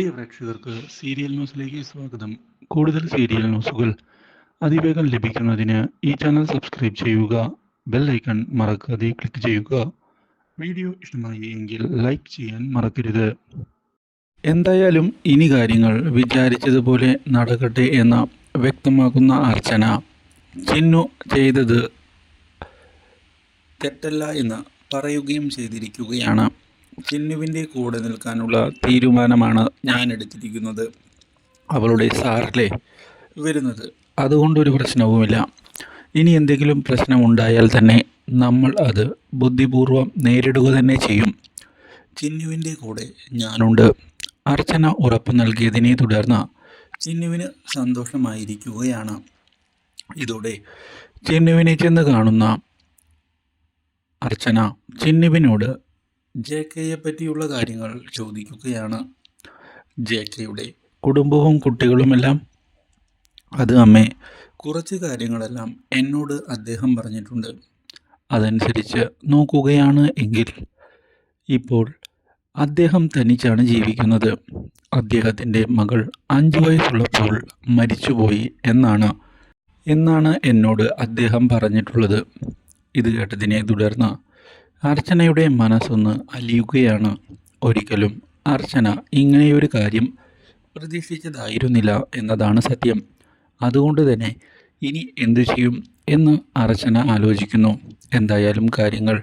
പ്രിയ പ്രേക്ഷകർക്ക് സീരിയൽ ന്യൂസിലേക്ക് സ്വാഗതം. കൂടുതൽ സീരിയൽ ന്യൂസുകൾ അതിവേഗം ലഭിക്കുന്നതിന് ഈ ചാനൽ സബ്സ്ക്രൈബ് ചെയ്യുക ബെൽ ഐക്കൺ മറക്കാതെ ക്ലിക്ക് ചെയ്യുക. വീഡിയോ ഇഷ്ടമായി എങ്കിൽ ലൈക്ക് ചെയ്യാൻ മറക്കരുത്. എന്തായാലും ഇനി കാര്യങ്ങൾ വിചാരിച്ചതുപോലെ നടക്കട്ടെ എന്ന് വ്യക്തമാക്കുന്ന അർച്ചന. ചിന്നു ചെയ്തത് തെറ്റല്ല എന്ന് പറയുകയും ചെയ്തിരിക്കുകയാണ്. ചിന്നുവിന്റെ കൂടെ നിൽക്കാനുള്ള തീരുമാനമാണ് ഞാൻ എടുത്തിരിക്കുന്നത്. അവളുടെ സാറിലെ വരുന്നത്. അതുകൊണ്ടൊരു പ്രശ്നവുമില്ല. ഇനി എന്തെങ്കിലും പ്രശ്നമുണ്ടായാൽ തന്നെ നമ്മൾ അത് ബുദ്ധിപൂർവം നേരിടുക തന്നെ ചെയ്യും. ചിന്നുവിന്റെ കൂടെ ഞാനുണ്ട്. അർച്ചന ഉറപ്പ് നൽകിയതിനെ തുടർന്ന് ചിന്നുവിന് സന്തോഷമായിരിക്കുകയാണ്. ഇതോടെ ചിന്നുവിനെ ചെന്ന് കാണുന്ന അർച്ചന ചിന്നുവിനോട് ജെ കെയെ പറ്റിയുള്ള കാര്യങ്ങൾ ചോദിക്കുകയാണ് ജെ കെയുടെ കുടുംബവും കുട്ടികളുമെല്ലാം അത് അമ്മേ കുറച്ച് കാര്യങ്ങളെല്ലാം എന്നോട് അദ്ദേഹം പറഞ്ഞിട്ടുണ്ട്. അതനുസരിച്ച് നോക്കുകയാണ് എങ്കിൽ ഇപ്പോൾ അദ്ദേഹം തനിച്ചാണ് ജീവിക്കുന്നത്. അദ്ദേഹത്തിന്റെ മകൾ അഞ്ച് വയസ്സുള്ളപ്പോൾ മരിച്ചുപോയി എന്നാണ്. എന്നാണ് എന്നോട് അദ്ദേഹം പറഞ്ഞിട്ടുള്ളത്. ഇത് കേട്ടതിനെ തുടർന്ന് അർച്ചനയുടെ മനസ്സൊന്ന് അലിയുകയാണ്. ഒരിക്കലും അർച്ചന ഇങ്ങനെയൊരു കാര്യം പ്രതീക്ഷിച്ചതായിരുന്നില്ല എന്നതാണ് സത്യം. അതുകൊണ്ട് തന്നെ ഇനി എന്തു ചെയ്യും എന്ന് അർച്ചന ആലോചിക്കുന്നു. എന്തായാലും കാര്യങ്ങൾ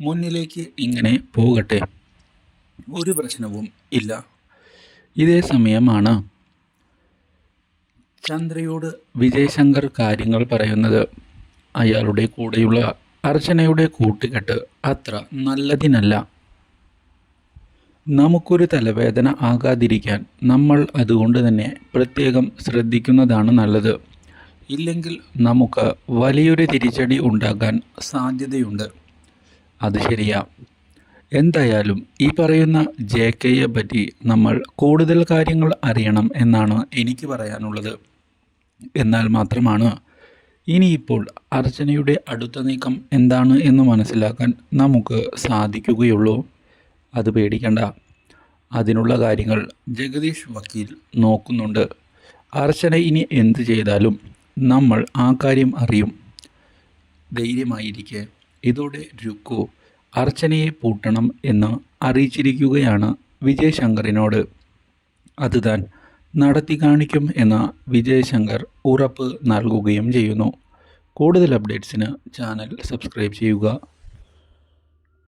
മുന്നിലേക്ക് ഇങ്ങനെ പോകട്ടെ. ഒരു പ്രശ്നവും ഇല്ല. ഇതേ സമയമാണ് ചന്ദ്രയോട് വിജയശങ്കർ കാര്യങ്ങൾ പറയുന്നത്. അയാളുടെ കൂടെയുള്ള അർച്ചനയുടെ കൂട്ടുകെട്ട് അത്ര നല്ലതിനല്ല. നമുക്കൊരു തലവേദന ആകാതിരിക്കാൻ നമ്മൾ അതുകൊണ്ട് തന്നെ പ്രത്യേകം ശ്രദ്ധിക്കുന്നതാണ് നല്ലത്. ഇല്ലെങ്കിൽ നമുക്ക് വലിയൊരു തിരിച്ചടി ഉണ്ടാകാൻ സാധ്യതയുണ്ട്. അത് ശരിയാ. എന്തായാലും ഈ പറയുന്ന ജെ കെയെ പറ്റി നമ്മൾ കൂടുതൽ കാര്യങ്ങൾ അറിയണം എന്നാണ് എനിക്ക് പറയാനുള്ളത്. എന്നാൽ മാത്രമാണ് ഇനിയിപ്പോൾ അർച്ചനയുടെ അടുത്ത നീക്കം എന്താണ് എന്ന് മനസ്സിലാക്കാൻ നമുക്ക് സാധിക്കുകയുള്ളൂ. അത് പേടിക്കണ്ട. അതിനുള്ള കാര്യങ്ങൾ ജഗദീഷ് വക്കീൽ നോക്കുന്നുണ്ട്. അർച്ചന ഇനി എന്ത് ചെയ്താലും നമ്മൾ ആ കാര്യം അറിയും. ധൈര്യമായിരിക്കെ. ഇതോടെ രുക്കു അർച്ചനയെ പൂട്ടണം എന്ന് അറിയിച്ചിരിക്കുകയാണ് വിജയശങ്കറിനോട്. അത് താൻ നടത്തി കാണിക്കും എന്ന് വിജയശങ്കർ ഉറപ്പ് നൽകുകയും ചെയ്യുന്നു. കൂടുതൽ അപ്ഡേറ്റ്സിന് ചാനൽ സബ്സ്ക്രൈബ് ചെയ്യുക.